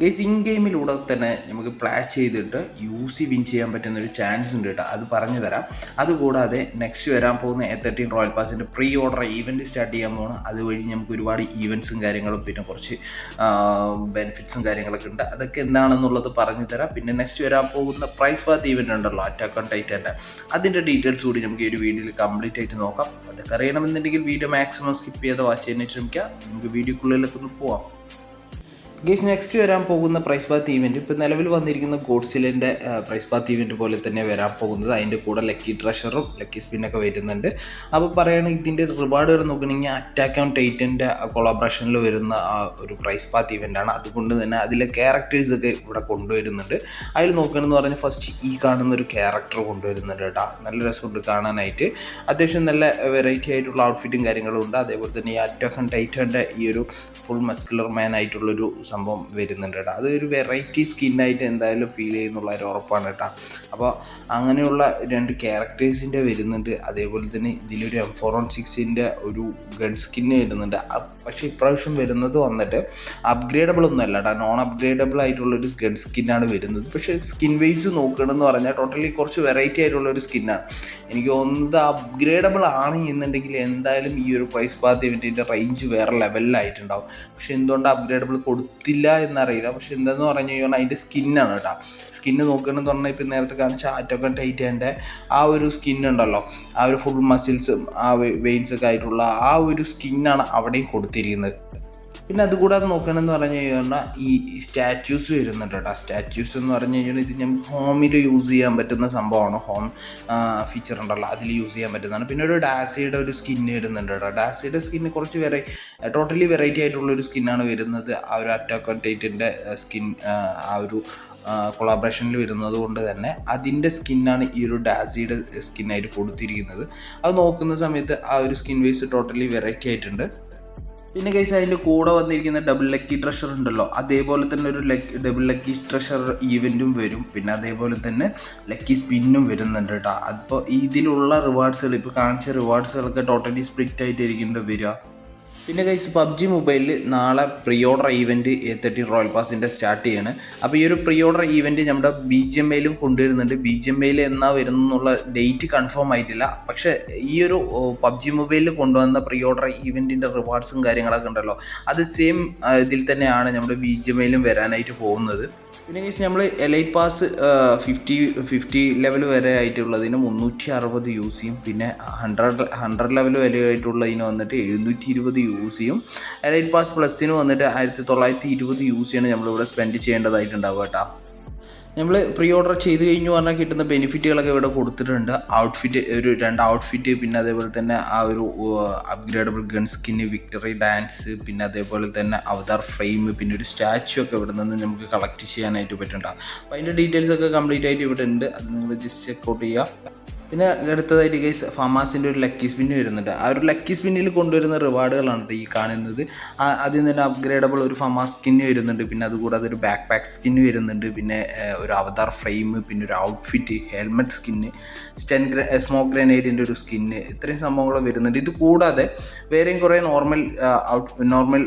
Guys in ഗെയിമിലൂടെ തന്നെ നമുക്ക് play ചെയ്തിട്ട് യു സി വിൻ ചെയ്യാൻ പറ്റുന്ന ഒരു ചാൻസ് ഉണ്ട് കേട്ടോ അത് പറഞ്ഞു തരാം. അതുകൂടാതെ നെക്സ്റ്റ് വരാൻ പോകുന്ന എ തേർട്ടീൻ റോയൽ പാസിന്റെ പ്രീ ഓർഡർ ഈവന്റ് സ്റ്റാർട്ട് ചെയ്യാൻ പോകണം അതുവഴി നമുക്ക് ഒരുപാട് ഈവന്റ്സും കാര്യങ്ങളും പിന്നെ കുറച്ച് ബെനിഫിറ്റ്സും കാര്യങ്ങളൊക്കെ ഉണ്ട്. അതൊക്കെ എന്താണെന്നുള്ളത് പറഞ്ഞു തരാം. പിന്നെ നെക്സ്റ്റ് വരാൻ പോകുന്ന പ്രൈസ് പാത്ത് ഈവന്റ് ഉണ്ടല്ലോ അറ്റാക്ക് ഓൺ ടൈറ്റന്റെ അതിന്റെ ഡീറ്റെയിൽസ് കൂടി നമുക്ക് ഈ ഒരു വീഡിയോയിൽ കംപ്ലീറ്റ് ആയിട്ട് നോക്കാം. അതൊക്കെ അറിയണമെന്നുണ്ടെങ്കിൽ വീഡിയോ മാക്സിമം സ്കിപ്പ് ചെയ്ത് വാച്ച് ചെയ്യാനായിട്ട് ശ്രമിക്കുക. നമുക്ക് വീഡിയോക്കുള്ളിലൊക്കെ ഒന്ന് പോവാം. ഗേസ് നെക്സ്റ്റ് വരാൻ പോകുന്ന പ്രൈസ് ബാത്ത് ഈവെന്റ് ഇപ്പോൾ നിലവിൽ വന്നിരിക്കുന്ന ഗോഡ്സിലിന്റെ പ്രൈസ് ബാത്ത് ഈവെന്റ് പോലെ തന്നെ വരാൻ പോകുന്നത്. അതിന്റെ കൂടെ ലക്കി ട്രഷറും ലക്കി സ്പിന്നൊക്കെ വരുന്നുണ്ട്. അപ്പോൾ പറയുകയാണെങ്കിൽ ഇതിന്റെ റിവാർഡുകൾ നോക്കണമെങ്കിൽ അറ്റാക്ക് ഓൺ ടൈറ്റന്റെ കൊളാബറേഷനിൽ വരുന്ന ആ ഒരു പ്രൈസ് ബാത്ത് ആണ്. അതുകൊണ്ട് തന്നെ അതിലെ ക്യാരക്ടേഴ്സൊക്കെ ഇവിടെ കൊണ്ടുവരുന്നുണ്ട്. അതിൽ നോക്കുകയാണെന്ന് പറഞ്ഞാൽ ഫസ്റ്റ് ഈ കാണുന്ന ഒരു ക്യാരക്ടർ കൊണ്ടുവരുന്നുണ്ട് കേട്ടോ. നല്ല രസമുണ്ട് കാണാനായിട്ട്. അത്യാവശ്യം നല്ല വെറൈറ്റി ആയിട്ടുള്ള ഔട്ട്ഫിറ്റും കാര്യങ്ങളും ഉണ്ട്. അതേപോലെ തന്നെ ഈ അറ്റാക്ക് ഓൺ ടൈറ്റന്റെ ഈ ഒരു ഫുൾ മസ്കുലർ മാൻ ആയിട്ടുള്ളൊരു സംഭവം വരുന്നുണ്ട് കേട്ടോ. അതൊരു വെറൈറ്റി സ്കിന്നായിട്ട് എന്തായാലും ഫീൽ ചെയ്യുന്നുള്ള ഒരു ഉറപ്പാണ് കേട്ടോ. അപ്പോൾ അങ്ങനെയുള്ള രണ്ട് ക്യാരക്ടേഴ്സിന്റെ വരുന്നുണ്ട്. അതേപോലെ തന്നെ ഇതിലൊരു എം ഫോർ വൺ സിക്സിന്റെ ഒരു ഗൺ സ്കിന്ന് വരുന്നുണ്ട്. പക്ഷേ ഇപ്രാവശ്യം വരുന്നത് വന്നിട്ട് അപ്ഗ്രേഡബിൾ ഒന്നും അല്ല കേട്ടോ. നോൺ അപ്ഗ്രേഡബിൾ ആയിട്ടുള്ളൊരു ഗൺ സ്കിന്നാണ് വരുന്നത്. പക്ഷേ സ്കിൻ വൈസ് നോക്കണമെന്ന് പറഞ്ഞാൽ ടോട്ടലി കുറച്ച് വെറൈറ്റി ആയിട്ടുള്ള ഒരു സ്കിന്നാണ് എനിക്ക് തോന്നുന്നത് അപ്ഗ്രേഡബിൾ ആണ് എന്നുണ്ടെങ്കിൽ എന്തായാലും ഈ ഒരു പ്രൈസ് പാത്ത് ഇവന്റെ റേഞ്ച് വേറെ ലെവലിലായിട്ടുണ്ടാവും പക്ഷേ എന്തുകൊണ്ട് അപ്ഗ്രേഡബിൾ കൊടുത്തില്ല എന്നറിയില്ല. പക്ഷെ എന്താന്ന് പറഞ്ഞു കഴിഞ്ഞാൽ അതിന്റെ സ്കിന്നാണ് കേട്ടോ. സ്കിന്ന് നോക്കുകയാണെന്ന് പറഞ്ഞാൽ ഇപ്പം നേരത്തെ കാണിച്ച ആറ്റൊക്കെ ടൈറ്റ് ചെയ്യേണ്ട ആ ഒരു സ്കിൻ ഉണ്ടല്ലോ. ആ ഒരു ഫുൾ മസിൽസും ആ വെയിൻസൊക്കെ ആയിട്ടുള്ള ആ ഒരു സ്കിന്നാണ് അവിടെയും കൊടുത്തിരിക്കുന്നത്. പിന്നെ അതുകൂടാതെ നോക്കണമെന്ന് പറഞ്ഞു കഴിഞ്ഞാൽ ഈ സ്റ്റാച്യൂസ് വരുന്നുണ്ട് കേട്ടോ. സ്റ്റാച്യൂസ് എന്ന് പറഞ്ഞു കഴിഞ്ഞാൽ ഇത് ഞാൻ ഹോമിൽ യൂസ് ചെയ്യാൻ പറ്റുന്ന സംഭവമാണ്. ഹോം ഫീച്ചർ ഉണ്ടല്ലോ. അതിൽ യൂസ് ചെയ്യാൻ പറ്റുന്നതാണ്. പിന്നെ ഒരു ഡാസിയുടെ ഒരു സ്കിൻ വരുന്നുണ്ട് കേട്ടോ. ഡാസിയുടെ സ്കിന്ന് കുറച്ച് വെറൈ ടോട്ടലി വെറൈറ്റി ആയിട്ടുള്ള ഒരു സ്കിന്നാണ് വരുന്നത്. ആ ഒരു അറ്റാക്ക് ഓൺ ടൈറ്റിന്റെ സ്കിൻ ആ ഒരു കൊളാബറേഷനിൽ വരുന്നത് കൊണ്ട് തന്നെ അതിന്റെ സ്കിന്നാണ് ഈ ഒരു ഡാസിയുടെ സ്കിന്നായിട്ട് കൊടുത്തിരിക്കുന്നത്. അത് നോക്കുന്ന സമയത്ത് ആ ഒരു സ്കിൻ വേസ് ടോട്ടലി വെറൈറ്റി ആയിട്ടുണ്ട്. പിന്നെ കേസ് അതിന്റെ കൂടെ വന്നിരിക്കുന്ന ഡബിൾ ലക്കി ട്രഷർ ഉണ്ടല്ലോ. അതേപോലെ തന്നെ ഒരു ലക്കി ഡബിൾ ലക്കി ട്രഷർ ഈവന്റും വരും. പിന്നെ അതേപോലെ തന്നെ ലക്കി സ്പിന്നും വരുന്നുണ്ട് കേട്ടോ അപ്പോൾ ഇതിലുള്ള റിവാർഡ്സുകൾ ഇപ്പോൾ കാണിച്ച റിവാർഡ്സുകളൊക്കെ ടോട്ടലി സ്പ്ലിറ്റ് ആയിട്ടായിരിക്കും വരിക. പിന്നെ കൈസ് പബ്ജി മൊബൈലിൽ നാളെ pre order event A thirty royal പാസിന്റെ start ചെയ്യാണ്. അപ്പോൾ ഈ ഒരു പ്രീ ഓർഡർ ഈവന്റ് നമ്മുടെ ബി ജി എം ഐയിലും കൊണ്ടുവരുന്നുണ്ട്. ബി ജി എം ഐയിൽ എന്നാ വരുന്നുള്ള ഡേറ്റ് കൺഫേം ആയിട്ടില്ല. പക്ഷേ ഈ ഒരു പബ്ജി മൊബൈലിൽ കൊണ്ടുവന്ന പ്രീ ഓർഡർ ഈവന്റിന്റെ റിവാർഡ്സും കാര്യങ്ങളൊക്കെ ഉണ്ടല്ലോ. അത് സെയിം ഇതിൽ തന്നെയാണ് നമ്മുടെ ബി ജി എം ഐയിലും വരാനായിട്ട് പോകുന്നത്. പിന്നെ കേസ് നമ്മൾ elite pass fifty fifty level വരെ ആയിട്ടുള്ളതിന് മുന്നൂറ്റി അറുപത് യൂസ് ചെയ്യും. പിന്നെ ഹൺഡ്രഡ് ഹൺഡ്രഡ് ലെവൽ വരെ ആയിട്ടുള്ളതിന് വന്നിട്ട് എഴുന്നൂറ്റി ഇരുപത് യൂസ് ചെയ്യും. എലൈറ്റ് പാസ് പ്ലസിന് വന്നിട്ട് ആയിരത്തി തൊള്ളായിരത്തി ഇരുപത് യൂസ് ചെയ്യണം നമ്മളിവിടെ സ്പെൻഡ് ചെയ്യേണ്ടതായിട്ടുണ്ടാവുക കേട്ടോ. നമ്മൾ പ്രീ ഓർഡർ ചെയ്ത് കഴിഞ്ഞു പറഞ്ഞാൽ കിട്ടുന്ന ബെനിഫിറ്റുകളൊക്കെ ഇവിടെ കൊടുത്തിട്ടുണ്ട്. ഔട്ട്ഫിറ്റ് ഒരു രണ്ട് ഔട്ട്ഫിറ്റ് പിന്നെ അതേപോലെ തന്നെ ആ ഒരു upgradable gun skin victory dance പിന്നെ അതേപോലെ തന്നെ അവതാർ ഫ്രെയിം പിന്നെ ഒരു സ്റ്റാച്ചു ഒക്കെ ഇവിടെ നിന്ന് നമുക്ക് കളക്ട് ചെയ്യാനായിട്ട് പറ്റുന്നുണ്ടാവും അപ്പോൾ അതിന്റെ ഡീറ്റെയിൽസ് ഒക്കെ കംപ്ലീറ്റ് ആയിട്ട് ഇവിടെ ഉണ്ട്. അത് നിങ്ങൾ ജസ്റ്റ് ചെക്കൗട്ട് ചെയ്യുക പിന്നെ അടുത്തതായിട്ട് ഗൈസ് ഫമാസിന്റെ ഒരു ലക്കി സ്പിന്ന് വരുന്നുണ്ട്. ആ ഒരു ലക്കി സ്പിന്നിൽ കൊണ്ടുവരുന്ന റിവാർഡുകളാണ് ഈ കാണുന്നത്. ആദ്യം തന്നെ അപ്ഗ്രേഡബിൾ ഒരു ഫമാസ് സ്കിന്ന് വരുന്നുണ്ട്. പിന്നെ അതുകൂടാതെ ഒരു ബാക്ക് പാക്ക് സ്കിന്ന് വരുന്നുണ്ട്. പിന്നെ ഒരു അവതാർ ഫ്രെയിം പിന്നെ ഒരു outfit helmet skin stun smoke ഗ്രനേഡിന്റെ ഒരു സ്കിന്ന് ഇത്രയും സംഭവങ്ങൾ വരുന്നുണ്ട്. ഇത് കൂടാതെ വേറെയും കുറേ നോർമൽ നോർമൽ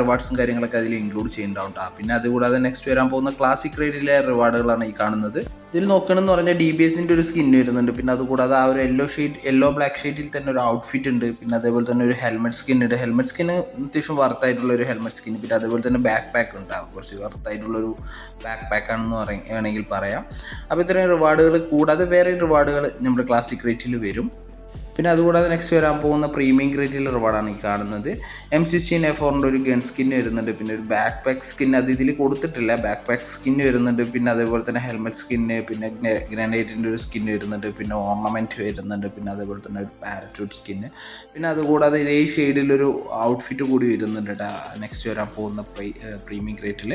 റിവാർഡ്സും കാര്യങ്ങളൊക്കെ അതിൽ ഇൻക്ലൂഡ് ചെയ്യുന്നുണ്ടാവും. പിന്നെ അതുകൂടാതെ നെക്സ്റ്റ് വരാൻ പോകുന്ന ക്ലാസിക് റേഡിലെ റിവാർഡുകളാണ് ഈ കാണുന്നത്. ഇതിൽ നോക്കണമെന്ന് പറഞ്ഞാൽ ഡി ബി എസിന്റെ ഒരു സ്കിൻ വരുന്നുണ്ട്. പിന്നെ അതുകൂടാതെ ആ ഒരു യെല്ലോ ഷെയ്ഡ് യെല്ലോ ബ്ലാക്ക് ഷെയ്ഡിൽ തന്നെ ഒരു ഔട്ട്ഫിറ്റ് ഉണ്ട്. പിന്നെ അതേപോലെ തന്നെ ഒരു ഹെൽമെറ്റ് സ്കിൻ ഉണ്ട്. ഹെൽമെറ്റ് സ്കിന് അത്യാവശ്യം വർത്തായിട്ടുള്ള ഒരു ഹെൽമെറ്റ് സ്കിൻ പിന്നെ അതേപോലെ തന്നെ ബാക്ക് പാക്ക് ഉണ്ടാവും കുറച്ച് വർത്തായിട്ടുള്ളൊരു ബാക്ക് പാക്ക് ആണെന്ന് വേണമെങ്കിൽ പറയാം. അപ്പോൾ ഇത്രയും റിവാർഡുകൾ കൂടാതെ വേറെ റിവാർഡുകൾ നമ്മുടെ ക്ലാസിക് റേറ്റിൽ വരും. പിന്നെ അതുകൂടാതെ നെക്സ്റ്റ് വരാൻ പോകുന്ന പ്രീമിയം ഗ്രേറ്റിൽ റിവാർഡാണ് ഈ കാണുന്നത്. എം സിക്സ്റ്റീൻ എ ഫോറിന്റെ ഒരു ഗൺ സ്കിൻ വരുന്നുണ്ട്. പിന്നെ ഒരു ബാക്ക് പാക്ക് സ്കിൻ അത് ഇതിൽ കൊടുത്തിട്ടില്ല. ബാക്ക് പാക്ക് സ്കിൻ വരുന്നുണ്ട്. പിന്നെ അതേപോലെ തന്നെ ഹെൽമെറ്റ് സ്കിന്ന് പിന്നെ ഗ്രനേറ്റിന്റെ ഒരു സ്കിൻ വരുന്നുണ്ട്. പിന്നെ ഓർണമെന്റ് വരുന്നുണ്ട്. പിന്നെ അതേപോലെ തന്നെ ഒരു പാരച്യൂട്ട് സ്കിന്ന് പിന്നെ അതുകൂടാതെ ഇതേ ഷെയ്ഡിലൊരു ഔട്ട്ഫിറ്റ് കൂടി വരുന്നുണ്ട് നെക്സ്റ്റ് വരാൻ പോകുന്ന പ്രീമിയം ഗ്രേറ്റിൽ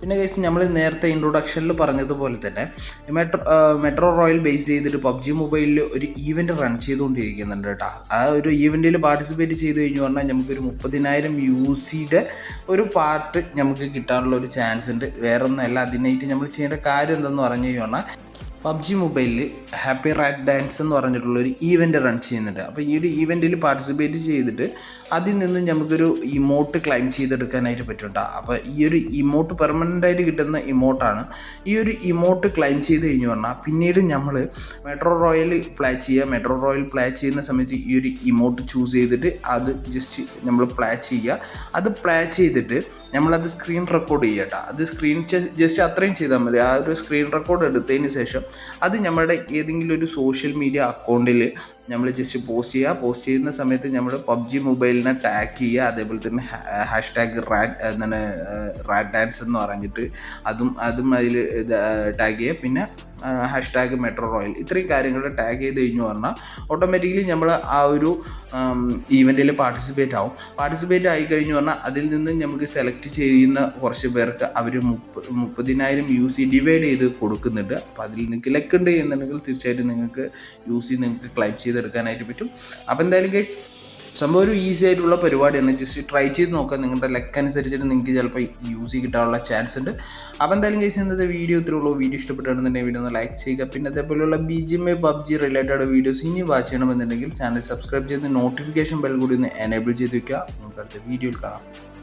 പിന്നെ കേസ് നമ്മൾ നേരത്തെ ഇൻട്രൊഡക്ഷനിൽ പറഞ്ഞതുപോലെ തന്നെ മെട്രോ മെട്രോ റോയൽ ബേസ് ചെയ്തിട്ട് പബ്ജി മൊബൈലിൽ ഒരു ഈവന്റ് റൺ ചെയ്തുകൊണ്ടിരിക്കുന്നുണ്ട് കേട്ടോ ആ ഒരു ഈവന്റിൽ പാർട്ടിസിപ്പേറ്റ് ചെയ്ത് കഴിഞ്ഞു പറഞ്ഞാൽ നമുക്കൊരു മുപ്പതിനായിരം യു സിയുടെ ഒരു പാർട്ട് നമുക്ക് കിട്ടാനുള്ള ഒരു ചാൻസ് ഉണ്ട്. വേറെ ഒന്നല്ല അതിനായിട്ട് നമ്മൾ ചെയ്യേണ്ട കാര്യം എന്തെന്ന് പറഞ്ഞു കഴിഞ്ഞാൽ പബ്ജി മൊബൈലിൽ ഹാപ്പി റാറ്റ് ഡാൻസ് എന്ന് പറഞ്ഞിട്ടുള്ളൊരു ഈവന്റ് റൺ ചെയ്യുന്നുണ്ട്. അപ്പോൾ ഈ ഒരു ഈവന്റിൽ പാർട്ടിസിപ്പേറ്റ് ചെയ്തിട്ട് അതിൽ നിന്നും നമുക്കൊരു ഇമോട്ട് ക്ലൈം ചെയ്തെടുക്കാനായിട്ട് പറ്റുന്നുണ്ട്. അപ്പോൾ ഈ ഒരു ഇമോട്ട് പെർമനന്റ് ആയിട്ട് കിട്ടുന്ന ഇമോട്ടാണ് ഈ ഒരു ഇമോട്ട് ക്ലൈം ചെയ്ത് കഴിഞ്ഞു പറഞ്ഞാൽ പിന്നീട് നമ്മൾ മെട്രോ റോയൽ പ്ലേ ചെയ്യുക. മെട്രോ റോയൽ പ്ലേ ചെയ്യുന്ന സമയത്ത് ഈ ഒരു ഇമോട്ട് ചൂസ് ചെയ്തിട്ട് അത് ജസ്റ്റ് നമ്മൾ പ്ലേ ചെയ്യുക. അത് പ്ലേ ചെയ്തിട്ട് നമ്മളത് സ്ക്രീൻ റെക്കോർഡ് ചെയ്യട്ടോ അത് സ്ക്രീൻ ജസ്റ്റ് അത്രയും ചെയ്താൽ മതി. ആ ഒരു സ്ക്രീൻ റെക്കോർഡ് എടുത്തതിന് ശേഷം അത് നമ്മുടെ ഏതെങ്കിലും ഒരു സോഷ്യൽ മീഡിയ അക്കൗണ്ടിൽ നമ്മൾ ജസ്റ്റ് പോസ്റ്റ് ചെയ്യുക. പോസ്റ്റ് ചെയ്യുന്ന സമയത്ത് നമ്മൾ പബ്ജി മൊബൈലിനെ ടാഗ് ചെയ്യുക. അതേപോലെ തന്നെ ഹാഷ് ടാഗ് റാറ്റ് എന്താണ് റാറ്റ് ഡാൻസ് എന്ന് പറഞ്ഞിട്ട് അതും അതും അതിൽ ടാഗ് ചെയ്യുക. പിന്നെ ഹാഷ് ടാഗ് മെട്രോ റോയൽ ഇത്രയും കാര്യങ്ങൾ ടാഗ് ചെയ്ത് കഴിഞ്ഞു പറഞ്ഞാൽ ഓട്ടോമാറ്റിക്കലി നമ്മൾ ആ ഒരു ഈവന്റിൽ പാർട്ടിസിപ്പേറ്റ് ആവും. പാർട്ടിസിപ്പേറ്റ് ആയി കഴിഞ്ഞു പറഞ്ഞാൽ അതിൽ നിന്ന് നമുക്ക് സെലക്ട് ചെയ്യുന്ന കുറച്ച് പേർക്ക് അവർ മുപ്പ മുപ്പതിനായിരം യു സി ഡിവൈഡ് ചെയ്ത് കൊടുക്കുന്നുണ്ട്. അപ്പോൾ അതിൽ നിങ്ങൾക്ക് ലക്കുണ്ട് എന്നുണ്ടെങ്കിൽ തീർച്ചയായിട്ടും നിങ്ങൾക്ക് യു സി നിങ്ങൾക്ക് ക്ലൈം ചെയ്തെടുക്കാനായിട്ട് പറ്റും. അപ്പോൾ എന്തായാലും ഗൈസ് സംഭവം ഒരു ഈസി ആയിട്ടുള്ള പരിപാടിയാണ്. ജസ്റ്റ് ട്രൈ ചെയ്ത് നോക്കാം. നിങ്ങളുടെ ലക്ക് അനുസരിച്ചിട്ട് നിങ്ങൾക്ക് ചിലപ്പോൾ യൂസ് കിട്ടാനുള്ള ചാൻസ് ഉണ്ട്. അപ്പോൾ എന്തായാലും കേസ് ഇന്നത്തെ വീഡിയോ ഇത്രേ ഉള്ളൂ. വീഡിയോ ഇഷ്ടപ്പെട്ടാണെന്നുണ്ടെങ്കിൽ വീഡിയോ ഒന്ന് ലൈക്ക് ചെയ്യുക. പിന്നെ അതേപോലെയുള്ള B G M A PUBG related videos ഇനി വാച്ച് ചെയ്യണമെന്നുണ്ടെങ്കിൽ ചാനൽ സബ്സ്ക്രൈബ് ചെയ്ത് നോട്ടിഫിക്കേഷൻ ബെൽ കൂടി ഒന്ന് എനേബിൾ ചെയ്ത് വയ്ക്കുക നമുക്ക് അടുത്ത വീഡിയോയിൽ കാണാം.